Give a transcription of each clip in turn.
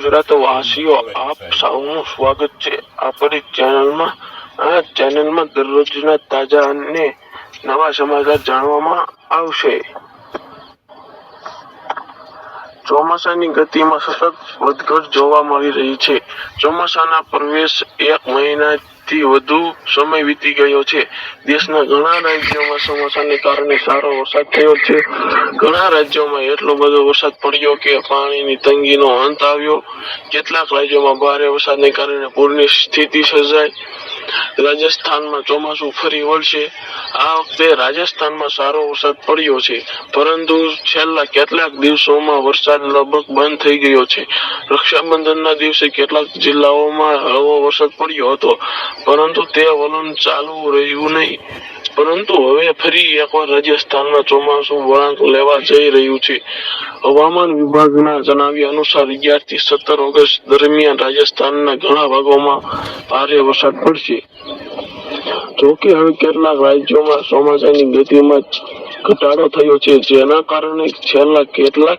ગુજરાત વાસીઓ, આપ સૌનું સ્વાગત છે. આપણી ચેનલમાં, આ ચેનલમાં દરરોજના તાજા અને નવા સમાચાર જાણવામાં આવશે. ચોમાસાની ગતિમાં સતત વધઘટ જોવા મળી રહી છે. ચોમાસાના પ્રવેશ એક મહિનાથી વધુ સમય વીતી ગયો છે. દેશના ઘણા રાજ્યોમાં ચોમાસાને કારણે સારો વરસાદ થયો છે. ઘણા રાજ્યોમાં એટલો બધો વરસાદ પડ્યો કે પાણીની તંગીનો અંત આવ્યો. કેટલાક રાજ્યોમાં ભારે વરસાદને કારણે પૂરની સ્થિતિ સર્જાઈ. રાજસ્થાનમાં ચોમાસું ફરી વળશે. આ વખતે રાજસ્થાનમાં સારો વરસાદ પડ્યો છે. પરંતુ છેલ્લા કેટલાક દિવસોમાં વરસાદ લગભગ બંધ થઈ ગયો છે. રક્ષાબંધનના દિવસે કેટલાક જિલ્લાઓમાં હળવો વરસાદ પડ્યો હતો. પરંતુ તે વલણ ચાલુ રહ્યું નહીં. પરંતુ હવે ફરી એકવાર રાજસ્થાનમાં ચોમાસું વળાંક લેવા જઈ રહ્યું છે. હવામાન વિભાગના જણાવ્યા અનુસાર અગિયારથી સત્તર ઓગસ્ટ દરમિયાન રાજસ્થાનના ઘણા ભાગોમાં ભારે વરસાદ પડશે. જોકે હવે કેટલાક રાજ્યોમાં ચોમાસાની ગતિમાં ઘટાડો થયો છે. જેના કારણે છેલ્લા કેટલાક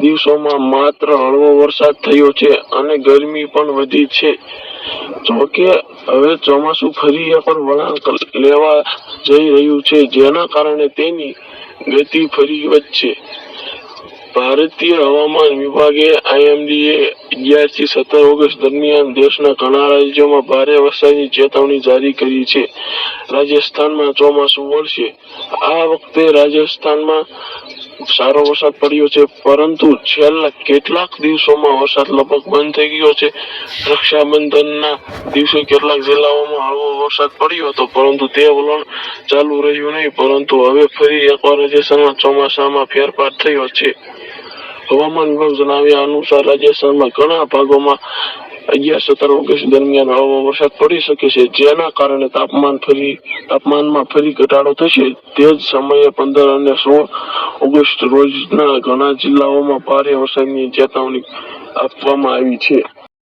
દિવસોમાં માત્ર હળવો વરસાદ થયો છે અને ગરમી પણ વધી છે. જોકે હવે ચોમાસું ફરી એકવાર વળાંક લેવા જઈ રહ્યું છે, જેના કારણે તેની ગતિ ફરી વધશે. ભારતીય હવામાન વિભાગે આઈએમડીએ અગિયારથી સત્તર ઓગસ્ટ દરમિયાન દેશના ઘણા રાજ્યોમાં ભારે વરસાદની ચેતવણી જારી કરી છે. રાજસ્થાનમાં ચોમાસું વળશે. આ વખતે રાજસ્થાનમાં સારો વરસાદ પડ્યો છે, પરંતુ છેલ્લા કેટલાક દિવસોમાં વરસાદ લગભગ બંધ થઈ ગયો છે. રક્ષાબંધનના દિવસે કેટલાક જિલ્લાઓમાં હળવો વરસાદ પડ્યો હતો, પરંતુ તે વલણ ચાલુ રહ્યું નહીં, પરંતુ હવે ફરી એકવાર રાજસ્થાનમાં ચોમાસામાં ફેરફાર થયો છે. હવામાન વિભાગ જણાવ્યા અનુસાર રાજસ્થાનમાં ઘણા ભાગોમાં અગિયાર સત્તર ઓગસ્ટ દરમિયાન હળવો વરસાદ પડી શકે છે. જેના કારણે તાપમાન ફરી તાપમાનમાં ફરી ઘટાડો થશે. તે જ સમયે પંદર અને સોળ ઓગસ્ટ રોજના ઘણા જિલ્લાઓમાં ભારે વરસાદની ચેતવણી આપવામાં આવી છે.